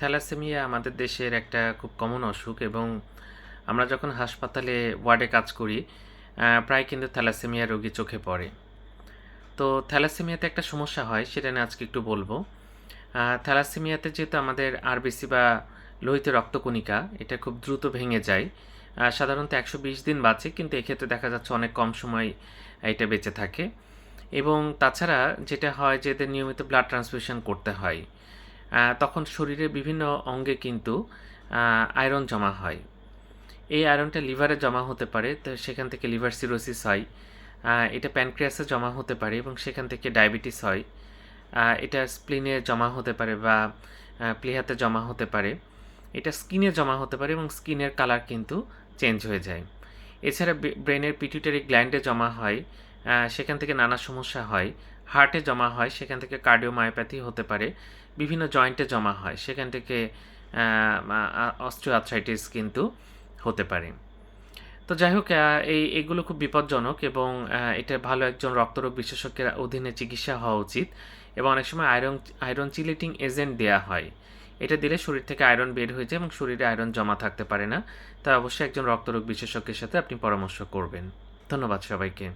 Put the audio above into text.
Thalassaemia আমাদের দেশের একটা খুব কমন অসুখ এবং আমরা যখন হাসপাতালে ওয়ার্ডে কাজ করি প্রায় কিন্তু থ্যালাসেমিয়া রোগী চোখে পড়ে। তো থ্যালাসেমিয়াতে একটা সমস্যা হয়, সেটা নিয়ে আজকে একটু বলব। থ্যালাসেমিয়াতে যেহেতু আমাদের আরবিসি বা লোহিত রক্তকণিকা, এটা খুব দ্রুত ভেঙে যায়। সাধারণত একশো বিশ দিন বাঁচে, কিন্তু এক্ষেত্রে দেখা যাচ্ছে অনেক কম সময় এটা বেঁচে থাকে। এবং তাছাড়া যেটা হয় যে এদের নিয়মিত ব্লাড ট্রান্সফিউশন করতে হয়। তখন শরীরের বিভিন্ন অঙ্গে কিন্তু আয়রন জমা হয়। এই আয়রনটা লিভারে জমা হতে পারে, তো সেখান থেকে লিভার সিরোসিস হয়। এটা প্যানক্রিয়াসে জমা হতে পারে এবং সেখান থেকে ডায়াবেটিস হয়। এটা স্প্লিনে জমা হতে পারে বা প্লেহাতে জমা হতে পারে। এটা স্কিনে জমা হতে পারে এবং স্কিনের কালার কিন্তু চেঞ্জ হয়ে যায়। এছাড়া ব্রেনের পিটুইটারি গ্ল্যান্ডে জমা হয়। সেখান থেকে নানা সমস্যা হয়। হার্টে জমা হয়, সেখান থেকে কার্ডিওমায়োপ্যাথি হতে পারে। বিভিন্ন জয়েন্টে জমা হয়, সেখান থেকে অস্ট্রিওআর্থ্রাইটিস কিন্তু হতে পারে। তো যাই হোক এই, এগুলো খুব বিপজ্জনক এবং এটা ভালো একজন রক্তরোগ বিশেষজ্ঞের অধীনে চিকিৎসা হওয়া উচিত এবং অনেক সময় আয়রন আয়রন চিলেটিং এজেন্ট দেওয়া হয়। এটা দিলে শরীর থেকে আয়রন বের হয়ে যায় এবং শরীরে আয়রন জমা থাকতে পারে না। তাই অবশ্যই একজন রক্তরোগ বিশেষজ্ঞের সাথে আপনি পরামর্শ করবেন। ধন্যবাদ সবাইকে।